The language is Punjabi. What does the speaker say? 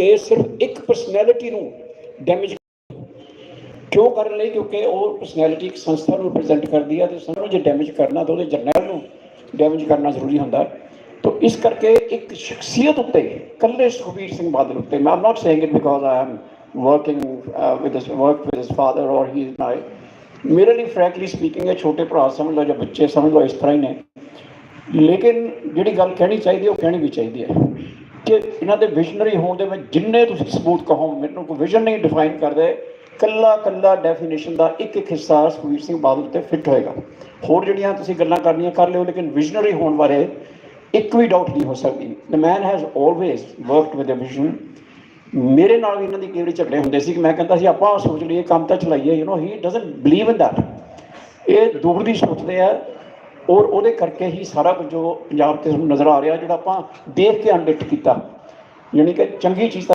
ਇਹ ਸਿਰਫ ਇੱਕ ਪਰਸਨੈਲਿਟੀ ਨੂੰ ਡੈਮੇਜ ਕਿਉਂ ਕਰਨ ਲਈ? ਕਿਉਂਕਿ ਉਹ ਪਰਸਨੈਲਿਟੀ ਇੱਕ ਸੰਸਥਾ ਨੂੰ ਰਿਪਰੈਜ਼ੈਂਟ ਕਰਦੀ ਹੈ ਤੇ ਸੰਸਥਾ ਨੂੰ ਜੇ ਡੈਮੇਜ ਕਰਨਾ ਤਾਂ ਉਹਦੇ ਜਰਨੈਲ ਨੂੰ ਡੈਮੇਜ ਕਰਨਾ ਜ਼ਰੂਰੀ ਹੁੰਦਾ। ਤਾਂ ਇਸ ਕਰਕੇ ਇੱਕ ਸ਼ਖਸੀਅਤ ਉੱਤੇ ਕੱਲੇ ਸੁਖਬੀਰ ਸਿੰਘ ਬਾਦਲ ਉੱਤੇ, ਮੈਂ am not saying it because I am working with his work with his father or he is ਮਾਈ ਮੇਰੇ ਲਈ ਫ੍ਰੈਂਕਲੀ ਸਪੀਕਿੰਗ ਹੈ ਛੋਟੇ ਭਰਾ ਸਮਝ ਲਓ ਜਾਂ ਬੱਚੇ ਸਮਝ ਲਓ ਇਸ ਤਰ੍ਹਾਂ ਹੀ ਨੇ। ਲੇਕਿਨ ਜਿਹੜੀ ਗੱਲ ਕਹਿਣੀ ਚਾਹੀਦੀ ਹੈ ਉਹ ਕਹਿਣੀ ਵੀ ਚਾਹੀਦੀ ਹੈ। ਕਿ ਇਹਨਾਂ ਦੇ ਵਿਜ਼ਨਰੀ ਹੋਣ ਦੇ ਵਿੱਚ ਜਿੰਨੇ ਤੁਸੀਂ ਸਬੂਤ ਕਹੋ, ਮੈਨੂੰ ਕੋਈ ਵਿਜ਼ਨ ਨਹੀਂ ਡਿਫਾਈਨ ਕਰਦੇ। ਕੱਲਾ ਕੱਲਾ ਡੈਫੀਨੇਸ਼ਨ ਦਾ ਇੱਕ ਇੱਕ ਹਿੱਸਾ ਸੁਖਬੀਰ ਸਿੰਘ ਬਾਦਲ ਤੇ ਫਿੱਟ ਹੋਏਗਾ। ਹੋਰ ਜਿਹੜੀਆਂ ਤੁਸੀਂ ਗੱਲਾਂ ਕਰਨੀਆਂ ਕਰ ਲਿਓ, ਲੇਕਿਨ ਵਿਜ਼ਨਰੀ ਹੋਣ ਬਾਰੇ ਇੱਕ ਵੀ ਡਾਊਟ ਨਹੀਂ ਹੋ ਸਕਦੀ। The man has always worked with a vision ਮੇਰੇ ਨਾਲ ਵੀ ਇਹਨਾਂ ਦੀ ਕਈ ਵਾਰੀ ਝਗੜੇ ਹੁੰਦੇ ਸੀ ਕਿ ਮੈਂ ਕਹਿੰਦਾ ਸੀ, ਆਪਾਂ ਸੋਚ ਲਈਏ, ਕੰਮ ਤਾਂ ਚਲਾਈਏ you know he doesn't believe in that ਇਹ ਦੂਰ ਦੀ ਸੋਚਦੇ ਆ। ਔਰ ਉਹਦੇ ਕਰਕੇ ਹੀ ਸਾਰਾ ਕੁਝ ਜੋ ਪੰਜਾਬ ਤੇ ਸਾਨੂੰ ਨਜ਼ਰ ਆ ਰਿਹਾ ਜਿਹੜਾ ਆਪਾਂ ਦੇਖ ਕੇ ਅਨਡਿਕਟ ਕੀਤਾ। ਯਾਨੀ ਕਿ ਚੰਗੀ ਚੀਜ਼ ਤਾਂ